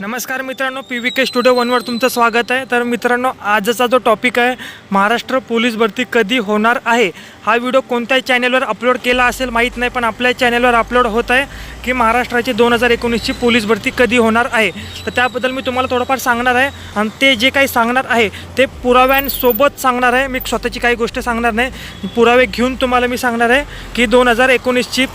नमस्कार मित्रांनो P V K studio वनवर तुमचं स्वागत आहे. तर मित्रांनो आजचा जो टॉपिक आहे महाराष्ट्र पोलीस भरती कधी होणार आहे? हा व्हिडिओ कोणत्याही चॅनेलवर अपलोड केला असेल माहीत नाही पण आपल्या चॅनेलवर अपलोड होत आहे की महाराष्ट्राची दोन हजार एकोणीसची पोलीस भरती कधी होणार आहे? तर त्याबद्दल मी तुम्हाला थोडंफार सांगणार आहे. आणि ते जे काही सांगणार आहे ते पुराव्यांसोबत सांगणार आहे. मी स्वतःची काही गोष्ट सांगणार नाही. पुरावे घेऊन तुम्हाला मी सांगणार आहे की दोन हजार एकोणीसची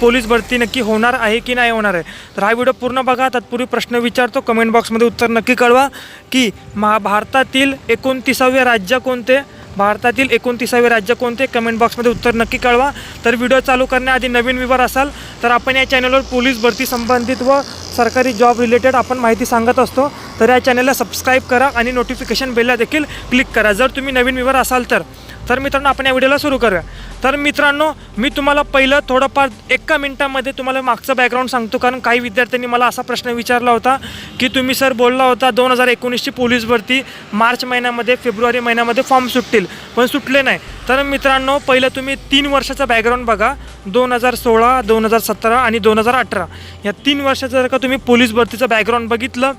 पोलीस भरती नक्की होणार आहे की नाही होणार आहे? तर हा व्हिडिओ पूर्ण बघा. तत्पूर्वी प्रश्न विचारतो. कमेंट बॉक्समध्ये उत्तर नक्की कळवा की महा भारतातील एकोणतीसावे राज्य कोणते? भारतातील एकोणतीसावे राज्य कोणते? कमेंट बॉक्समध्ये उत्तर नक्की कळवा. तर व्हिडिओ चालू करण्याआधी नवीन विवर असाल तर आपण या चॅनलवर पोलीस भरती संबंधित व सरकारी जॉब रिलेटेड आपण माहिती सांगत असतो. तर या चॅनलला सबस्क्राईब करा आणि नोटिफिकेशन बेलला देखील क्लिक करा. जर तुम्ही नवीन विवर असाल तर. तर मित्रांनो आपण या व्हिडिओला सुरू करूया. तर मित्रांनो मी तुम्हाला पहिलं थोडंफार एका मिनटामध्ये तुम्हाला मागचं बॅकग्राऊंड सांगतो कारण काही विद्यार्थ्यांनी मला असा प्रश्न विचारला होता की तुम्ही सर बोलला होता दोन हजार एकोणीसची पोलीस भरती मार्च महिन्यामध्ये फेब्रुवारी महिन्यामध्ये फॉर्म सुटतील पण सुटले नाही. तर मित्रांनो पहिलं तुम्ही तीन वर्षाचा बॅकग्राऊंड बघा दोन हजार सोळा दोन हजार सतरा आणि दोन हजार अठरा. या तीन वर्षाचं जर का तुम्ही पोलीस भरतीचं बॅकग्राऊंड बघितलं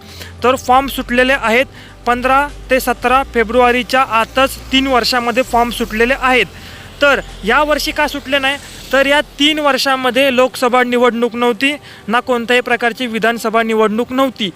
तर फॉर्म सुटलेले आहेत पंधरा ते सतरा फेब्रुवारीच्या आतच तीन वर्षामध्ये फॉर्म सुटलेले आहेत. तर यावर्षी का सुटले नाही? तर या तीन वर्षामध्ये लोकसभा निवडणूक नव्हती ना कोणत्याही प्रकारची विधानसभा निवडणूक नव्हती.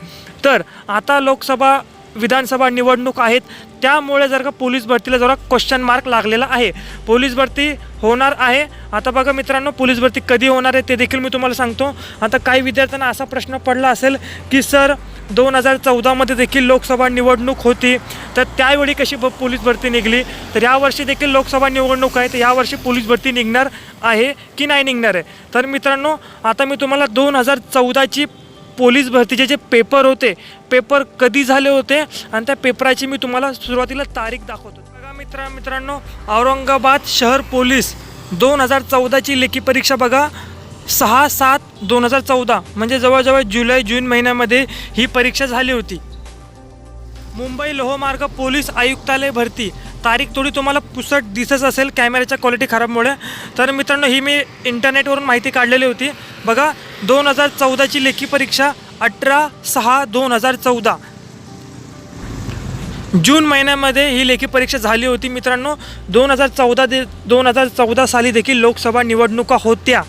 तर आता लोकसभा विधानसभा निवडणूक आहेत त्यामुळे जर का पोलीस भरतीला जरा क्वेश्चन मार्क लागलेला आहे. पोलीस भरती होणार आहे. आता बघा मित्रांनो पोलीस भरती कधी होणार आहे ते देखील मी तुम्हाला सांगतो. आता काही विद्यार्थ्यांना असा प्रश्न पडला असेल की सर दोन हजार चौदामध्ये देखील लोकसभा निवडणूक होती. तर त्यावेळी कशी ब पोलीस भरती निघली? तर यावर्षी देखील लोकसभा निवडणूक आहे. तर यावर्षी पोलीस भरती निघणार आहे की नाही निघणार आहे? तर मित्रांनो आता मी तुम्हाला दोन हजार चौदाची पोलीस भरतीचे जे पेपर होते पेपर कधी झाले होते? आणि त्या पेपराची मी तुम्हाला सुरुवातीला तारीख दाखवतो. बघा मित्रा मित्रांनो औरंगाबाद शहर पोलीस दोन हजार चौदाची लेखी परीक्षा बघा. सहा सात दोन हजार चौदा म्हणजे जवळजवळ जुलै जून महिन्यामध्ये ही परीक्षा झाली होती. मुंबई लोहमार्ग पोलीस आयुक्तालय भरती. तारीख थोडी तुम्हाला पुसट दिसत असेल कॅमेऱ्याच्या क्वालिटी खराबमुळे. तर मित्रांनो ही मी इंटरनेटवरून माहिती काढलेली होती. बघा दोन हजार चौदाची लेखी परीक्षा अठरा सहा दोन हजार चौदा. जून महिन्यामध्ये ही लेखी परीक्षा झाली होती मित्रांनो. दोन हजार चौदा दे दोन हजार चौदा साली देखील लोकसभा निवडणुका होत्या.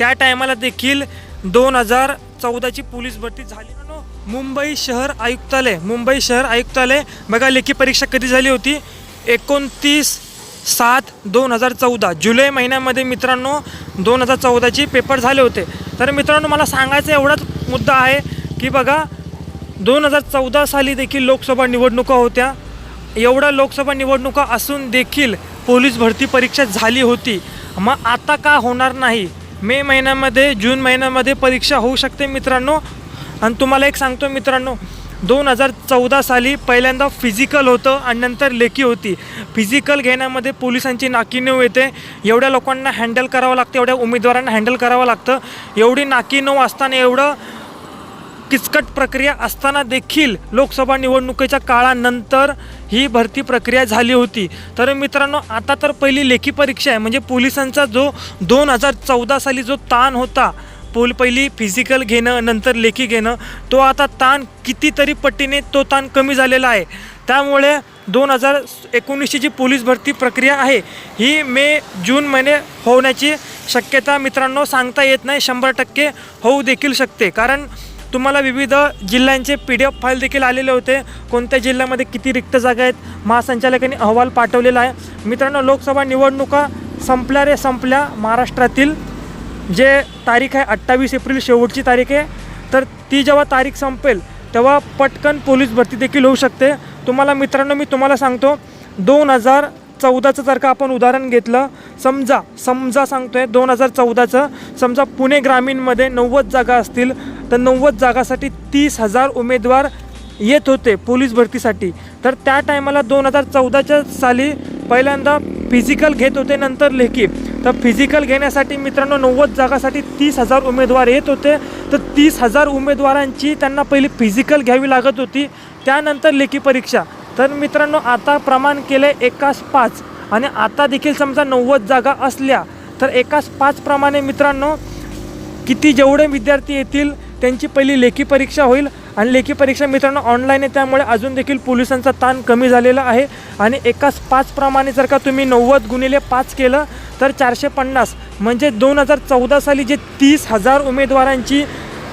त्या टायमाला देखील दोन हजार चौदाची पोलीस भरती झाली. मुंबई शहर आयुक्तालय मुंबई शहर आयुक्तालय बघा लेखी परीक्षा कधी झाली होती? एकोणतीस सात दोन हजार चौदा जुलै महिन्यामध्ये मित्रांनो दोन हजार चौदाची पेपर झाले होते. तर मित्रांनो मला सांगायचा एवढाच मुद्दा आहे की बघा दोन हजार चौदा साली देखील लोकसभा निवडणुका होत्या. एवढ्या लोकसभा निवडणुका असून देखील पोलीस भरती परीक्षा झाली होती. मग आता का होणार नाही? मे महिन्यामध्ये जून महिन्यामध्ये परीक्षा होऊ शकते मित्रांनो. आणि तुम्हाला एक सांगतो मित्रांनो दोन हजार चौदा साली पहिल्यांदा फिजिकल होतं आणि नंतर लेखी होती. फिजिकल घेण्यामध्ये पोलिसांची नाकीनऊ येते. एवढ्या लोकांना हँडल करावं लागतं एवढ्या उमेदवारांना हँडल करावं लागतं. एवढी नाकीनऊ असताना एवढं किचकट प्रक्रिया असताना देखील लोकसभा निवडणुकीच्या काळानंतर ही भरती प्रक्रिया झाली होती. तर मित्रांनो आता तर पहिली लेखी परीक्षा आहे. म्हणजे पोलिसांचा जो दोन हजार चौदा साली जो ताण होता पोल पहिली फिजिकल घेणं नंतर लेखी घेणं तो आता ताण कितीतरी पटीने तो ताण कमी झालेला आहे. त्यामुळे दोन हजार एकोणीसची जी पोलीस भरती प्रक्रिया आहे ही मे जून महिने होण्याची शक्यता मित्रांनो सांगता येत नाही. शंभर टक्के होऊ देखील शकते. कारण तुम्हाला विविध जिल्ह्यांचे पी डी एफ फाईल देखील आलेले होते. कोणत्या जिल्ह्यामध्ये किती रिक्त जागा आहेत महासंचालकांनी अहवाल पाठवलेला आहे. मित्रांनो लोकसभा निवडणुका संपल्या रे संपल्या. महाराष्ट्रातील जे तारीख आहे अठ्ठावीस एप्रिल शेवटची तारीख आहे. तर ती जेव्हा तारीख संपेल तेव्हा पटकन पोलीस भरती देखील होऊ शकते. तुम्हाला मित्रांनो मी तुम्हाला सांगतो दोन हजार चौदाचं जर का आपण उदाहरण घेतलं समजा समजा सांगतो आहे दोन हजार चौदाचं समजा पुणे ग्रामीणमध्ये नव्वद जागा असतील तर नव्वद जागासाठी तीस हजार उमेदवार येत होते पोलीस भरतीसाठी. तर त्या टायमाला दोन हजार चौदाच्या साली पहिल्यांदा फिजिकल घेत होते नंतर लेखी. तर फिजिकल घेण्यासाठी मित्रांनो नव्वद जागासाठी तीस हजार उमेदवार येत होते. तर तीस हजार उमेदवारांची त्यांना पहिली फिजिकल घ्यावी लागत होती त्यानंतर लेखी परीक्षा. तर मित्रांनो आता प्रमाण केलं आहे पाच आणि आता देखील समजा नव्वद जागा असल्या तर एकाच पाचप्रमाणे मित्रांनो किती जेवढे विद्यार्थी येतील त्यांची पहिली लेखी परीक्षा होईल. आणि लेखी परीक्षा मित्रांनो ऑनलाईन आहे त्यामुळे अजून देखील पोलिसांचा ताण कमी झालेला आहे. आणि एकाच पाचप्रमाणे जर का तुम्ही नव्वद गुणिले पाच केलं तर चारशे पन्नास म्हणजे दोन हजार चौदा साली जे तीस हजार उमेदवारांची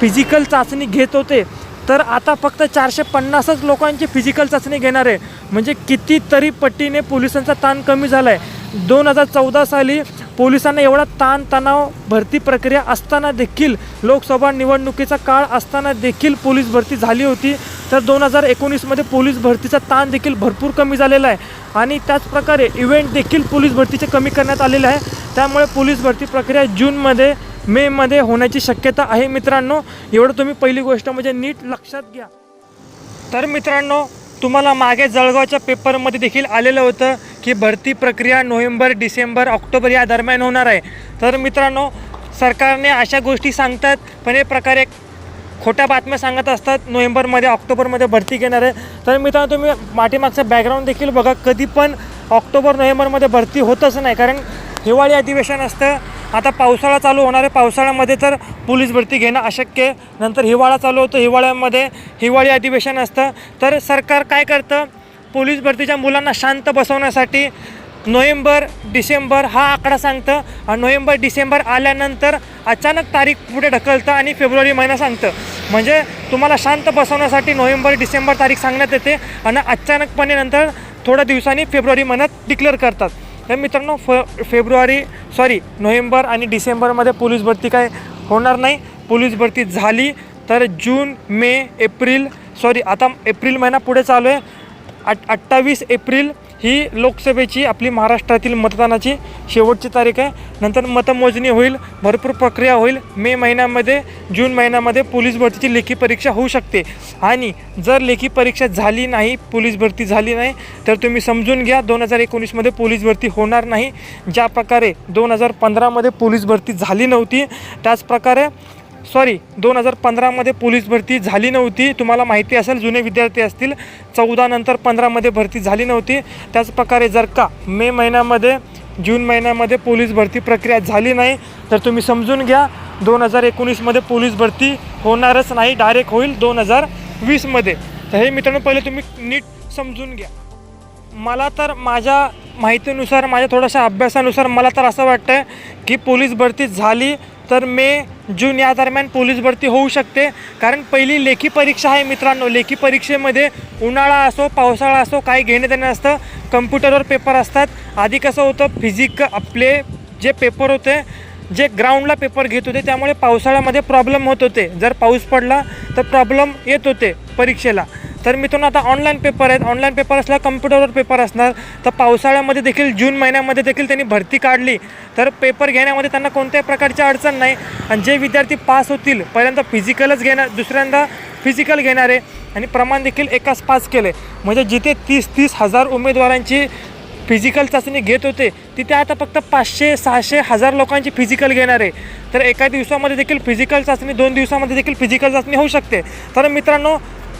फिजिकल चाचणी घेत होते तर आता फक्त चारशे पन्नासच लोकांची फिजिकल चाचणी घेणार आहे. म्हणजे कितीतरी पटीने पोलिसांचा ताण कमी झाला आहे दोन हजार चौदा साली पोलिसांना एवढा ताण तणाव भरती प्रक्रिया असताना देखील लोकसभा निवडणुकीचा काळ असताना देखील पोलीस भरती झाली होती. तर दोन हजार एकोणीसमध्ये पोलीस भरतीचा ताण देखील भरपूर कमी झालेला आहे. आणि त्याचप्रकारे इव्हेंट देखील पोलीस भरतीचे कमी करण्यात आलेले आहे. त्यामुळे पोलीस भरती प्रक्रिया जूनमध्ये मेमध्ये होण्याची शक्यता आहे मित्रांनो. एवढं तुम्ही पहिली गोष्ट म्हणजे नीट लक्षात घ्या. तर मित्रांनो तुम्हाला मागे जळगावच्या पेपरमध्ये देखील आलेलं होतं की भरती प्रक्रिया नोव्हेंबर डिसेंबर ऑक्टोबर या दरम्यान होणार आहे. तर मित्रांनो सरकारने अशा गोष्टी सांगतात पण हे प्रकारे खोट्या बातम्या सांगत असतात नोव्हेंबरमध्ये ऑक्टोबरमध्ये भरती घेणार आहे. तर मित्रांनो तुम्ही पाठीमागचं बॅकग्राऊंड देखील बघा कधी पण ऑक्टोबर नोव्हेंबरमध्ये भरती होतच नाही कारण हिवाळी अधिवेशन असतं. आता पावसाळा चालू होणार आहे. पावसाळ्यामध्ये तर पोलीस भरती घेणं अशक्य आहे. नंतर हिवाळा चालू होतो. हिवाळ्यामध्ये हिवाळी अधिवेशन असतं. तर सरकार काय करतं? पोलीस भरतीच्या मुलांना शांत बसवण्यासाठी नोव्हेंबर डिसेंबर हा आकडा सांगतं आणि नोव्हेंबर डिसेंबर आल्यानंतर अचानक तारीख पुढे ढकलतं आणि फेब्रुवारी महिना सांगतं. म्हणजे तुम्हाला शांत बसवण्यासाठी नोव्हेंबर डिसेंबर तारीख सांगण्यात येते आणि अचानकपणे नंतर थोड्या दिवसांनी फेब्रुवारी महिन्यात डिक्लेअर करतात. तर मित्रांनो फ फेब्रुवारी सॉरी नोव्हेंबर आणि डिसेंबरमध्ये पोलीस भरती काय होणार नाही. पोलीस भरती झाली तर जून मे एप्रिल सॉरी आता एप्रिल महिना पुढे चालू आहे. अट अठ्ठावीस एप्रिल ही लोकसभेची आपली महाराष्ट्रातील मतदानाची शेवटची तारीख आहे. नंतर मतमोजणी होईल भरपूर प्रक्रिया होईल. मे महिन्यामध्ये जून महिन्यामध्ये पोलीस भरतीची लेखी परीक्षा होऊ शकते. आणि जर लेखी परीक्षा झाली नाही पोलीस भरती झाली नाही तर तुम्ही समजून घ्या दोन हजार एकोणीसमध्ये पोलीस भरती होणार नाही. ज्या प्रकारे दोन हजार पंधरामध्ये पोलीस भरती झाली नव्हती त्याचप्रकारे सॉरी दोन हजार पंधरामध्ये पोलीस भरती झाली नव्हती. तुम्हाला माहिती असेल जुने विद्यार्थी असतील चौदा नंतर पंधरामध्ये भरती झाली नव्हती. त्याचप्रकारे जर का मे महिन्यामध्ये जून महिन्यामध्ये पोलीस भरती प्रक्रिया झाली नाही तर तुम्ही समजून घ्या दोन हजार एकोणीसमध्ये पोलीस भरती होणारच नाही डायरेक्ट होईल दोन हजार वीसमध्ये. तर हे मित्रांनो पहिले तुम्ही नीट समजून घ्या. मला तर माझ्या माहितीनुसार माझ्या थोड्याशा अभ्यासानुसार मला तर असं वाटतं की पोलीस भरती झाली तर मे जून या दरम्यान पोलीस भरती होऊ शकते. कारण पहिली लेखी परीक्षा आहे मित्रांनो. लेखी परीक्षेमध्ये उन्हाळा असो पावसाळा असो काही घेणं देणं असतं कम्प्युटरवर पेपर असतात. आधी कसं होतं फिजिक आपले जे पेपर होते जे ग्राउंडला पेपर घेत होते त्यामुळे पावसाळ्यामध्ये प्रॉब्लेम होत होते. जर पाऊस पडला तर प्रॉब्लेम येत होते परीक्षेला. तर मित्रांनो आता ऑनलाईन पेपर आहेत. ऑनलाईन पेपर असला कम्प्युटरवर पेपर असणार. तर पावसाळ्यामध्ये देखील जून महिन्यामध्ये देखील त्यांनी भरती काढली. तर पेपर घेण्यामध्ये त्यांना कोणत्याही प्रकारची अडचण नाही. आणि जे विद्यार्थी पास होतील पहिल्यांदा फिजिकलच घेणार दुसऱ्यांदा फिजिकल घेणार आहे. आणि प्रमाण देखील एकाच पास केले म्हणजे जिथे तीस तीस हजार उमेदवारांची फिजिकल चाचणी घेत होते तिथे आता फक्त पाचशे सहाशे हजार लोकांची फिजिकल घेणार आहे. तर एका दिवसामध्ये देखील फिजिकल चाचणी दोन दिवसामध्ये देखील फिजिकल चाचणी होऊ शकते. तर मित्रांनो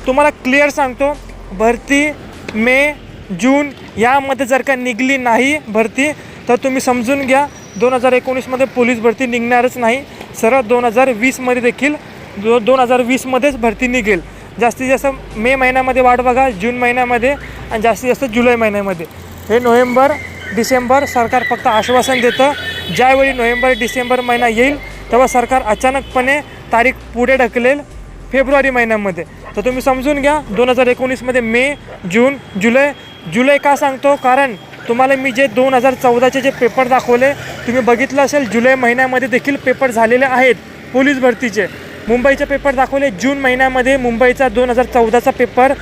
तुम्हाला क्लिअर सांगतो भरती मे जून यामध्ये जर का निघली नाही भरती तर तुम्ही समजून घ्या दोन हजार एकोणीसमध्ये पोलीस भरती निघणारच नाही. सरळ दोन हजार वीसमध्ये देखील दो दोन हजार वीसमध्येच भरती निघेल. जास्तीत जास्त मे महिन्यामध्ये वाट बघा जून महिन्यामध्ये आणि जास्तीत जास्त जुलै महिन्यामध्ये. हे नोव्हेंबर डिसेंबर सरकार फक्त आश्वासन देतं. ज्यावेळी नोव्हेंबर डिसेंबर महिना येईल तेव्हा सरकार अचानकपणे तारीख पुढे ढकलेल. फेब्रुवारी महिन्यामध्ये. तर तुम्ही समजून घ्या दोन हजार एकोणीसमध्ये मे जून जुलै. जुलै का सांगतो? कारण तुम्हाला मी जे दोन हजार चौदाचे जे पेपर दाखवले तुम्ही बघितलं असेल जुलै महिन्यामध्ये देखील पेपर झालेले आहेत पोलीस भरतीचे. मुंबईचे पेपर दाखवले जून महिन्यामध्ये मुंबईचा दोन हजार चौदाचा पेपर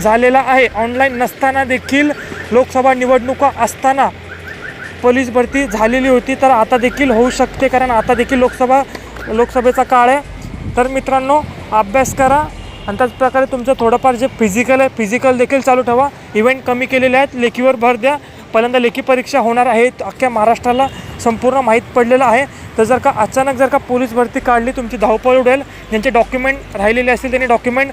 झालेला आहे. ऑनलाईन नसताना देखील लोकसभा निवडणुका असताना पोलीस भरती झालेली होती तर आता देखील होऊ शकते कारण आता देखील लोकसभा लोकसभेचा काळ आहे. तर मित्रांनो अभ्यास करा. आणि त्याच प्रकारे तुमचं थोडंफार जे फिजिकल आहे फिजिकल देखील चालू ठेवा. इव्हेंट कमी केलेले आहेत लेखीवर भर द्या. पहिल्यांदा लेखी परीक्षा होणार आहे अख्ख्या महाराष्ट्राला संपूर्ण माहीत पडलेलं आहे. तर जर का अचानक जर का पोलीस भरती काढली तुमची धावपळ उडेल. ज्यांचे डॉक्युमेंट राहिलेले असतील त्यांनी डॉक्युमेंट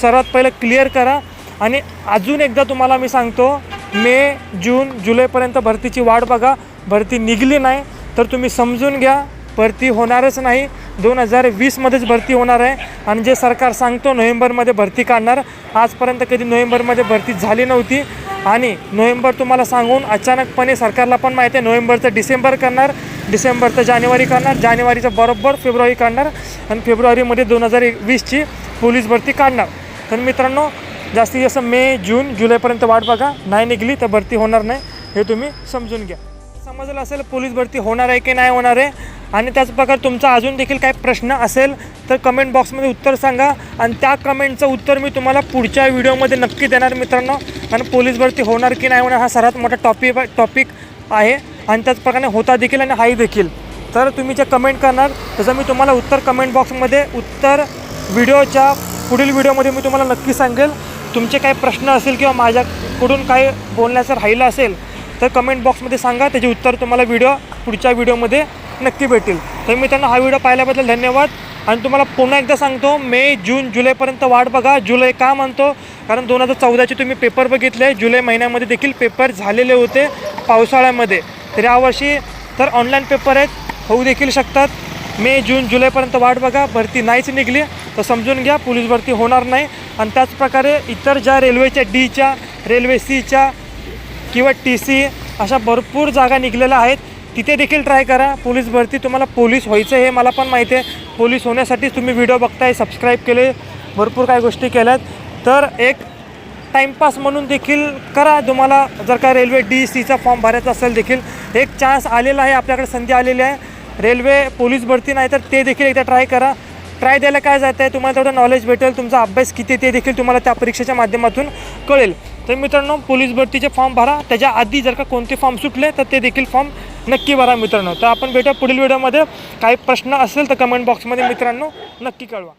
सर्वात पहिलं क्लिअर करा. आणि अजून एकदा तुम्हाला मी सांगतो मे जून जुलैपर्यंत भरतीची वाट बघा. भरती निघली नाही तर तुम्ही समजून घ्या. भरती होणारच नाही. दोन हजार वीसमध्येच भरती होणार आहे. आणि जे सरकार सांगतो नोव्हेंबरमध्ये भरती काढणार. आजपर्यंत कधी नोव्हेंबरमध्ये भरती झाली नव्हती. आणि नोव्हेंबर तुम्हाला सांगून अचानकपणे सरकारला पण माहिती आहे नोव्हेंबरचं डिसेंबर करणार. डिसेंबरचं जानेवारी करणार. जानेवारीचं बरोबर फेब्रुवारी काढणार. आणि फेब्रुवारीमध्ये दोन हजार वीसची पोलीस भरती काढणार. तर मित्रांनो जास्तीत जास्त मे जून जुलैपर्यंत वाट बघा. नाही निघली तर भरती होणार नाही. हे तुम्ही समजून घ्या. समजलं असेल पोलीस भरती होणार आहे की नाही होणार आहे. आणि त्याच प्रकार तुमचा अजून देखील काही प्रश्न असेल तर कमेंट बॉक्समध्ये उत्तर सांगा. आणि त्या कमेंटचं उत्तर मी तुम्हाला पुढच्या व्हिडिओमध्ये नक्की देणार मित्रांनो. आणि पोलीस भरती होणार की नाही होणार हा सर्वात मोठा टॉपिक टॉपिक आहे. आणि त्याचप्रकारे होता देखील आणि हाही देखील. तर तुम्ही जे कमेंट करणार त्याचं मी तुम्हाला उत्तर कमेंट बॉक्समध्ये उत्तर व्हिडिओच्या पुढील व्हिडिओमध्ये मी तुम्हाला नक्की सांगेल. तुमचे काही प्रश्न असेल किंवा माझ्याकडून काही बोलण्याचं राहिलं असेल तर कमेंट बॉक्समध्ये सांगा. त्याचे उत्तर तुम्हाला व्हिडिओ पुढच्या व्हिडिओमध्ये नक्की भेटेल तर मित्रांनो हा व्हिडिओ पाहिल्याबद्दल धन्यवाद. आणि तुम्हाला पुन्हा एकदा सांगतो मे जून जुलैपर्यंत वाट बघा. जुलै का म्हणतो कारण दोन हजार चौदाचे तुम्ही पेपर बघितले. जुलै महिन्यामध्ये देखील पेपर झालेले होते पावसाळ्यामध्ये. तर यावर्षी तर ऑनलाईन पेपर आहेत होऊ देखील शकतात. मे जून जुलैपर्यंत वाट बघा. भरती नाहीच निघली. तर समजून घ्या पोलीस भरती होणार नाही. आणि त्याचप्रकारे इतर ज्या रेल्वेच्या डीच्या रेल्वे सीच्या किंवा टी सी अशा भरपूर जागा निघलेल्या आहेत. तिथे देखील ट्राय करा. पोलीस भरती तुम्हाला पोलीस व्हायचं हे मला पण माहिती आहे. पोलीस होण्यासाठीच तुम्ही व्हिडिओ बघताय सबस्क्राईब केले भरपूर काही गोष्टी केल्यात. तर एक टाईमपास म्हणून देखील करा. तुम्हाला जर का रेल्वे डी सीचा फॉर्म भरायचा असेल देखील एक चान्स आलेला आहे आपल्याकडे संधी आलेली आहे. रेल्वे पोलीस भरती नाही तर ते देखील एकदा ट्राय करा. ट्राय द्यायला काय जात आहे तुम्हाला तेवढं नॉलेज भेटेल तुमचा अभ्यास किती ते देखील तुम्हाला त्या परीक्षेच्या माध्यमातून कळेल. तर मित्रांनो पोलीस भरतीचे फॉर्म भरा. त्याच्या आधी जर का कोणते फॉर्म सुटले तर ते देखील फॉर्म नक्की भरा मित्रांनो. तर आपण भेटूया पुढील व्हिडिओमध्ये. काही प्रश्न असेल तर कमेंट बॉक्समध्ये मित्रांनो नक्की कळवा.